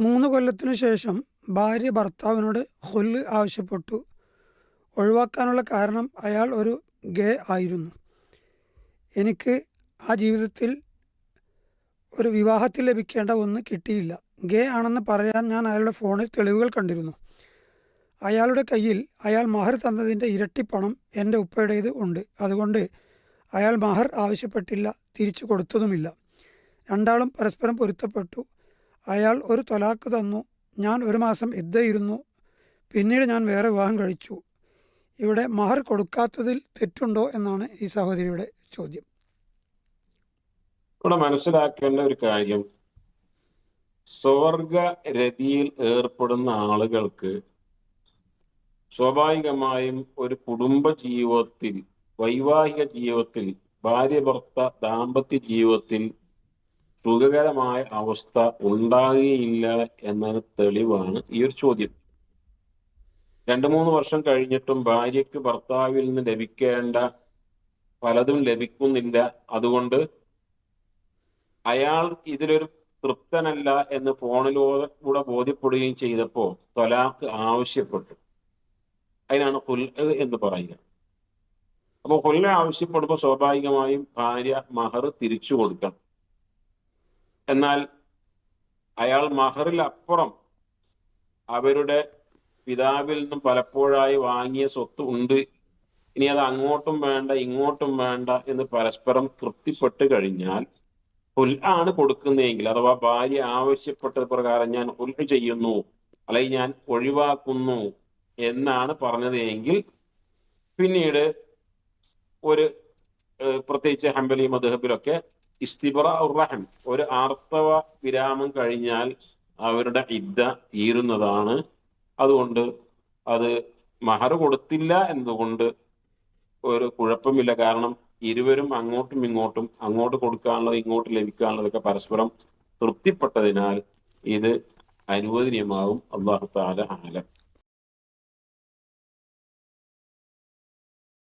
മൂന്ന് കൊല്ലത്തിനു ശേഷം ഭാര്യ ഭർത്താവിനോട് ഹുല്ല് ആവശ്യപ്പെട്ടു. ഒഴിവാക്കാനുള്ള കാരണം അയാൾ ഒരു ഗേ ആയിരുന്നു. എനിക്ക് ആ ജീവിതത്തിൽ ഒരു വിവാഹത്തിൽ ലഭിക്കേണ്ട ഒന്ന് കിട്ടിയില്ല. ഗേ ആണെന്ന് പറയാൻ ഞാൻ അയാളുടെ ഫോണിൽ തെളിവുകൾ കണ്ടിരുന്നു. അയാളുടെ കയ്യിൽ അയാൾ മഹർ തന്നതിന്റെ ഇരട്ടി പണം എന്റെ ഉപ്പയുടേത് ഉണ്ട്. അതുകൊണ്ട് അയാൾ മഹർ ആവശ്യപ്പെട്ടില്ല തിരിച്ചു കൊടുത്തതുമില്ല. രണ്ടാളും പരസ്പരം പൊരുത്തപ്പെട്ടു. അയാൾ ഒരു തൊലാക്ക് തന്നു. ഞാൻ ഒരു മാസം ഇദ്ദയിരുന്നു. പിന്നീട് ഞാൻ വേറെ വിവാഹം കഴിച്ചു. ഇവിടെ മഹർ കൊടുക്കാത്തതിൽ തെറ്റുണ്ടോ എന്നാണ് ഈ സഹോദരിയുടെ ചോദ്യം. ഇവിടെ മനസ്സിലാക്കേണ്ട ഒരു കാര്യം. സ്വർഗ രതിയിൽ ഏർപ്പെടുന്ന ആളുകൾക്ക് സ്വാഭാവികമായും ഒരു കുടുംബ ജീവിതത്തിൽ വൈവാഹിക ജീവിതത്തിൽ ഭാര്യ ഭർത്ത ദാമ്പത്യ ജീവിതത്തിൽ സുഖകരമായ അവസ്ഥ ഉണ്ടാകുകയില്ല എന്നതിന് തെളിവാണ് ഈ ഒരു ചോദ്യം. രണ്ടു മൂന്ന് വർഷം കഴിഞ്ഞിട്ടും ഭാര്യയ്ക്ക് ഭർത്താവിൽ നിന്ന് ലഭിക്കേണ്ട പലതും ലഭിക്കുന്നില്ല. അതുകൊണ്ട് അയാൾ ഇതിലൊരു തൃപ്തനല്ല എന്ന് ഫോണിലൂടെ കൂടെ ബോധ്യപ്പെടുകയും ചെയ്തപ്പോ തൊലാക്ക് ആവശ്യപ്പെട്ടു. അതിനാണ് ഹുൽ എന്ന് പറയുക. അപ്പൊ ഹുല്ല ആവശ്യപ്പെടുമ്പോൾ സ്വാഭാവികമായും ഭാര്യ മഹർ തിരിച്ചു കൊടുക്കണം. എന്നാൽ അയാൾ മഹറിൽ അപ്പുറം അവരുടെ പിതാവിൽ നിന്നും പലപ്പോഴായി വാങ്ങിയ സ്വത്ത് ഉണ്ട്. ഇനി അത് അങ്ങോട്ടും വേണ്ട ഇങ്ങോട്ടും വേണ്ട എന്ന് പരസ്പരം തൃപ്തിപ്പെട്ട് കഴിഞ്ഞാൽ ഹുൽ ആണ് കൊടുക്കുന്നതെങ്കിൽ അഥവാ ഭാര്യ ആവശ്യപ്പെട്ട പ്രകാരം ഞാൻ ഹുൽ ചെയ്യുന്നു അല്ലെങ്കിൽ ഞാൻ ഒഴിവാക്കുന്നു എന്നാണ് പറഞ്ഞത് എങ്കിൽ പിന്നീട് ഒരു പ്രത്യേകിച്ച് ഹംബലി മധുഹബിലൊക്കെ ഇസ്തിബറ ഉറഹിം ഒരു ആർത്തവ വിരാമം കഴിഞ്ഞാൽ അവരുടെ ഇദ്ദ തീരുന്നതാണ്. അതുകൊണ്ട് അത് മഹർ കൊടുത്തില്ല എന്നതുകൊണ്ട് ഒരു കുഴപ്പമില്ല. കാരണം ഇരുവരും അങ്ങോട്ടും ഇങ്ങോട്ടും അങ്ങോട്ട് കൊടുക്കാനുള്ളത് ഇങ്ങോട്ട് ലഭിക്കാനുള്ളതൊക്കെ പരസ്പരം തൃപ്തിപ്പെട്ടതിനാൽ ഇത് അനുവദനീയമാകും അള്ളാഹു താല ആലം.